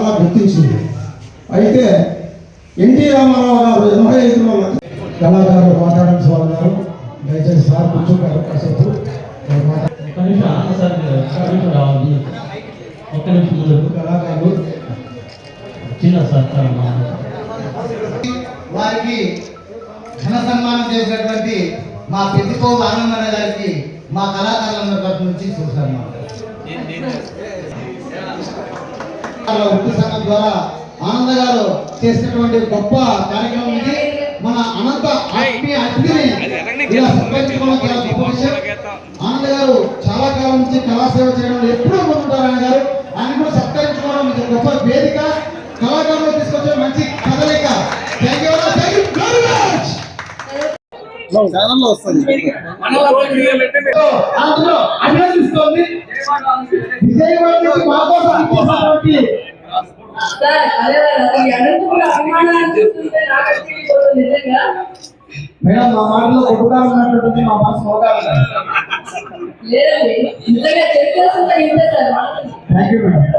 చాలా గుర్తించింది. అయితే ఎన్టీ రామారావు గారు ఎనభై ఐదులో కళాకారులు వాళ్ళు దయచేసి సార్ కూర్చుంటారు కాసేపు. ఒక్క నిమిషం కళాకారులు? వారికి ఘన సన్మానం చేసినటువంటి మా పెద్దకోవ ఆనందన్న గారికి మా కళాకారులందరి తరఫు నుంచి చూసాను వృత్తి సంఘం ద్వారా ఆనంద గారు చేసినటువంటి గొప్ప కార్యక్రమం ఇది. మన అనంత ఆత్మీయ అతిథిని ఇలా సత్కరించుకోవడం చాలా గొప్ప విషయం. ఆనంద గారు చాలా కాలం నుంచి కళాసేవ చేయడంలో ఎప్పుడూ ముందుంటారు ఆయన గారు. ఆయన కూడా సత్కరించుకోవడం గొప్ప వేదిక. నాకు అనిపించిపోతుంది నిజంగా మేడం మా మాటలో కొట్టుగా ఉన్నటువంటి మా మనసు సార్ థ్యాంక్ యూ మేడం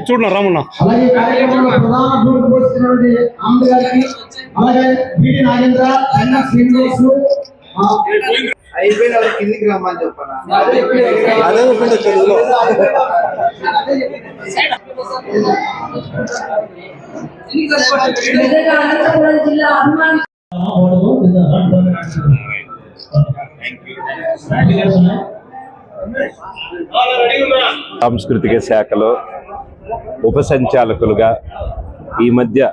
చూడన్నా రామన్న అలాగే కార్యక్రమంలో ప్రధాన భూమిక గారికి అలాగే బిడి నాగేంద్ర ఎన్న శ్రీనివాస్ ఆ, అయిపోయిన వాళ్ళు కిందికి రమ్మని చెప్పనా అదే తెలుగులో జిల్లా అభిమాని సాంస్కృతిక శాఖలో ఉపసంచాలకులుగా ఈ మధ్య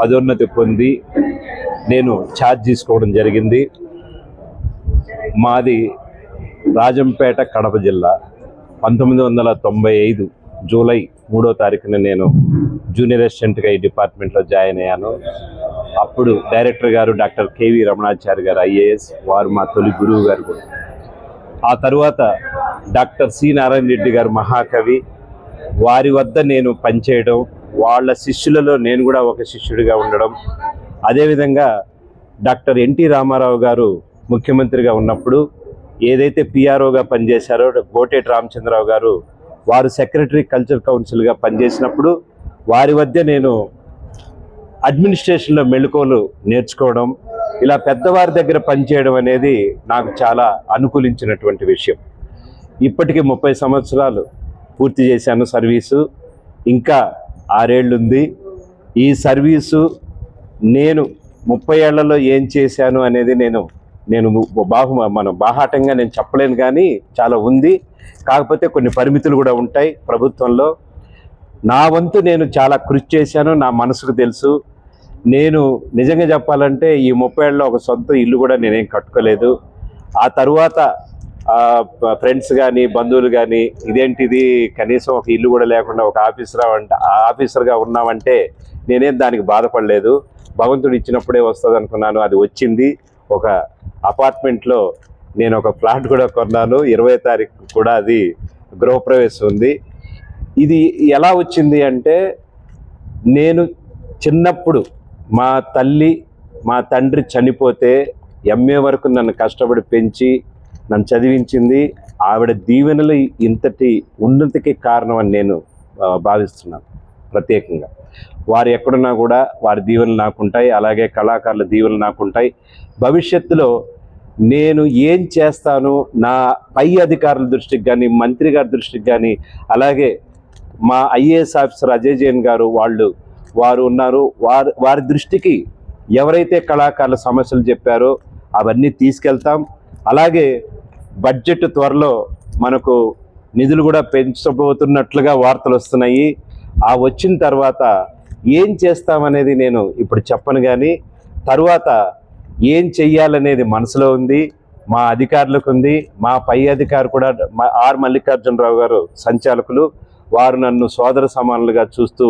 పదోన్నతి పొంది నేను ఛార్జ్ తీసుకోవడం జరిగింది. మాది రాజంపేట కడప జిల్లా. పంతొమ్మిది వందల తొంభై ఐదు జూలై మూడో తారీఖున నేను జూనియర్ అసిస్టెంట్గా ఈ డిపార్ట్మెంట్లో జాయిన్ అయ్యాను. అప్పుడు డైరెక్టర్ గారు డాక్టర్ కేవి రమణాచారి గారు ఐఏఎస్ వారు మా తొలి గురువు గారు కూడా. ఆ తరువాత డాక్టర్ సి నారాయణ రెడ్డి గారు మహాకవి వారి వద్ద నేను పనిచేయడం వాళ్ళ శిష్యులలో నేను కూడా ఒక శిష్యుడిగా ఉండడం. అదేవిధంగా డాక్టర్ ఎన్టీ రామారావు గారు ముఖ్యమంత్రిగా ఉన్నప్పుడు ఏదైతే పిఆర్ఓగా పనిచేశారో గోటేటి రామచంద్రరావు గారు వారు సెక్రటరీ కల్చర్ కౌన్సిల్గా పనిచేసినప్పుడు వారి వద్ద నేను అడ్మినిస్ట్రేషన్లో మెళుకువలు నేర్చుకోవడం ఇలా పెద్దవారి దగ్గర పనిచేయడం అనేది నాకు చాలా అనుకూలించినటువంటి విషయం. ఇప్పటికీ ముప్పై సంవత్సరాలు పూర్తి చేశాను సర్వీసు. ఇంకా ఆరేళ్ళు ఉంది ఈ సర్వీసు నేను ముప్పై ఏళ్ళలో ఏం చేశాను అనేది నేను నేను బాహు మన బాహాటంగా నేను చెప్పలేను కానీ చాలా ఉంది. కాకపోతే కొన్ని పరిమితులు కూడా ఉంటాయి ప్రభుత్వంలో. నా వంతు నేను చాలా కృషి చేశాను నా మనసుకు తెలుసు. నేను నిజంగా చెప్పాలంటే ఈ ముప్పై ఏళ్ళలో ఒక సొంత ఇల్లు కూడా నేనేం కట్టుకోలేదు. ఆ తరువాత ఫ్రెండ్స్ కానీ బంధువులు కానీ ఇదేంటిది కనీసం ఒక ఇల్లు కూడా లేకుండా ఒక ఆఫీసర్ అంటే ఆఫీసర్గా ఉన్నామంటే నేనేం దానికి బాధపడలేదు. భగవంతుడు ఇచ్చినప్పుడే వస్తుంది అనుకున్నాను. అది వచ్చింది. ఒక అపార్ట్మెంట్లో నేను ఒక ఫ్లాట్ కూడా కొన్నాను. ఇరవై తారీఖు కూడా అది గృహప్రవేశం ఉంది ఇది ఎలా వచ్చింది అంటే నేను చిన్నప్పుడు మా తల్లి మా తండ్రి చనిపోతే ఎంఏ వరకు నన్ను కష్టపడి పెంచి నన్ను చదివించింది. ఆవిడ దీవెనలు ఇంతటి ఉన్నతికి కారణం అని నేను భావిస్తున్నాను ప్రత్యేకంగా. వారు ఎక్కడున్నా కూడా వారి దీవెనలు నాకుంటాయి. అలాగే కళాకారుల దీవెనలు నాకుంటాయి. భవిష్యత్తులో నేను ఏం చేస్తాను నా పై అధికారుల దృష్టికి కానీ మంత్రి గారి దృష్టికి కానీ అలాగే మా ఐఏఎస్ ఆఫీసర్ అజయ్ జైన్ గారు వాళ్ళు వారు ఉన్నారు. వారి వారి దృష్టికి ఎవరైతే కళాకారుల సమస్యలు చెప్పారో అవన్నీ తీసుకెళ్తాం. అలాగే బడ్జెట్ త్వరలో మనకు నిధులు కూడా పెంచబోతున్నట్లుగా వార్తలు వస్తున్నాయి. ఆ వచ్చిన తర్వాత ఏం చేస్తామనేది నేను ఇప్పుడు చెప్పను కానీ తర్వాత ఏం చెయ్యాలనేది మనసులో ఉంది మా అధికారులకు ఉంది మా పై అధికారి కూడా ఆర్ మల్లికార్జునరావు గారు సంచాలకులు వారు నన్ను సోదర సమానులుగా చూస్తూ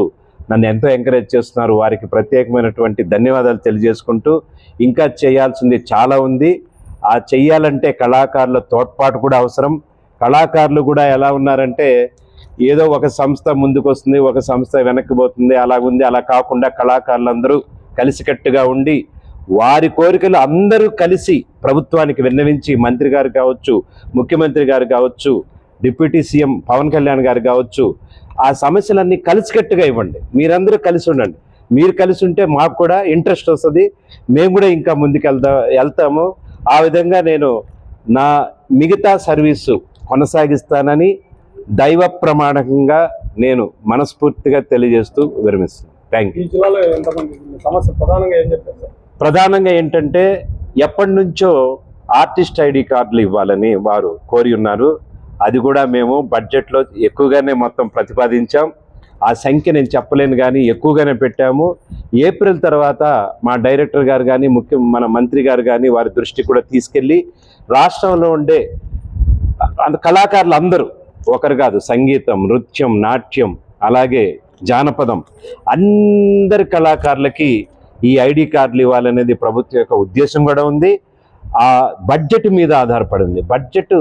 నన్ను ఎంతో ఎంకరేజ్ చేస్తున్నారు. వారికి ప్రత్యేకమైనటువంటి ధన్యవాదాలు తెలియజేసుకుంటూ ఇంకా చేయాల్సింది చాలా ఉంది. ఆ చెయ్యాలంటే కళాకారుల తోడ్పాటు కూడా అవసరం. కళాకారులు కూడా ఎలా ఉన్నారంటే ఏదో ఒక సంస్థ ముందుకు వస్తుంది ఒక సంస్థ వెనక్కి పోతుంది అలా ఉంది అలా కాకుండా కళాకారులందరూ కలిసికట్టుగా ఉండి వారి కోరికలు అందరూ కలిసి ప్రభుత్వానికి విన్నవించి మంత్రి గారు కావచ్చు ముఖ్యమంత్రి గారు కావచ్చు డిప్యూటీ సీఎం పవన్ కళ్యాణ్ గారు కావచ్చు ఆ సమస్యలన్నీ కలిసికట్టుగా ఇవ్వండి. మీరందరూ కలిసి ఉండండి. మీరు కలిసి ఉంటే మాకు కూడా ఇంట్రెస్ట్ వస్తుంది. మేము కూడా ఇంకా ముందుకు వెళ్తా వెళ్తాము. ఆ విధంగా నేను నా మిగతా సర్వీసు కొనసాగిస్తానని దైవ ప్రమాణకంగా నేను మనస్ఫూర్తిగా తెలియజేస్తూ విరమిస్తున్నాను. థ్యాంక్ యూ సమస్య ప్రధానంగా ఏం చెప్పారు సార్? ప్రధానంగా ఏంటంటే ఎప్పటి నుంచో ఆర్టిస్ట్ ఐడి కార్డులు ఇవ్వాలని వారు కోరి ఉన్నారు. అది కూడా మేము బడ్జెట్లో ఎక్కువగానే మొత్తం ప్రతిపాదించాం. ఆ సంఖ్య నేను చెప్పలేను కానీ ఎక్కువగానే పెట్టాము. ఏప్రిల్ తర్వాత మా డైరెక్టర్ గారు కానీ ముఖ్య మన మంత్రి గారు కానీ వారి దృష్టి కూడా తీసుకెళ్ళి రాష్ట్రంలో ఉండే అంత కళాకారులు అందరూ ఒకరు కాదు సంగీతం నృత్యం నాట్యం అలాగే జానపదం అందరి కళాకారులకి ఈ ఐడి కార్డులు ఇవ్వాలనేది ప్రభుత్వం యొక్క ఉద్దేశం కూడా ఉంది. ఆ బడ్జెట్ మీద ఆధారపడి ఉంది. బడ్జెట్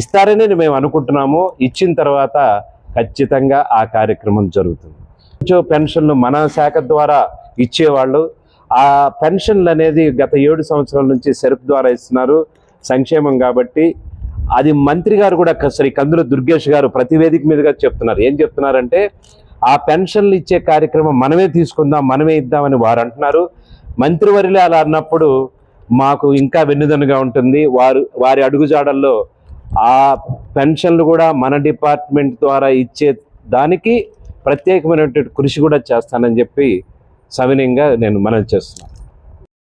ఇస్తారని మేము అనుకుంటున్నాము. ఇచ్చిన తర్వాత ఖచ్చితంగా ఆ కార్యక్రమం జరుగుతుంది. కొంచెం పెన్షన్లు మన శాఖ ద్వారా ఇచ్చేవాళ్ళు ఆ పెన్షన్లు అనేది గత ఏడు సంవత్సరాల నుంచి సెరుపు ద్వారా ఇస్తున్నారు. సంక్షేమం కాబట్టి అది మంత్రి గారు కూడా శ్రీ కందుల దుర్గేష్ గారు ప్రతి వేదిక మీదుగా చెప్తున్నారు. ఏం చెప్తున్నారంటే ఆ పెన్షన్లు ఇచ్చే కార్యక్రమం మనమే తీసుకుందాం మనమే ఇద్దామని వారు అంటున్నారు. మంత్రివర్యులే అలా అన్నప్పుడు మాకు ఇంకా వెన్నుదన్నుగా ఉంటుంది. వారు వారి అడుగుజాడల్లో ఆ పెన్షన్లు కూడా మన డిపార్ట్మెంట్ ద్వారా ఇచ్చే దానికి ప్రత్యేకమైనటువంటి కృషి కూడా చేస్తానని చెప్పి సవినయంగా నేను మనవి చేస్తున్నాను.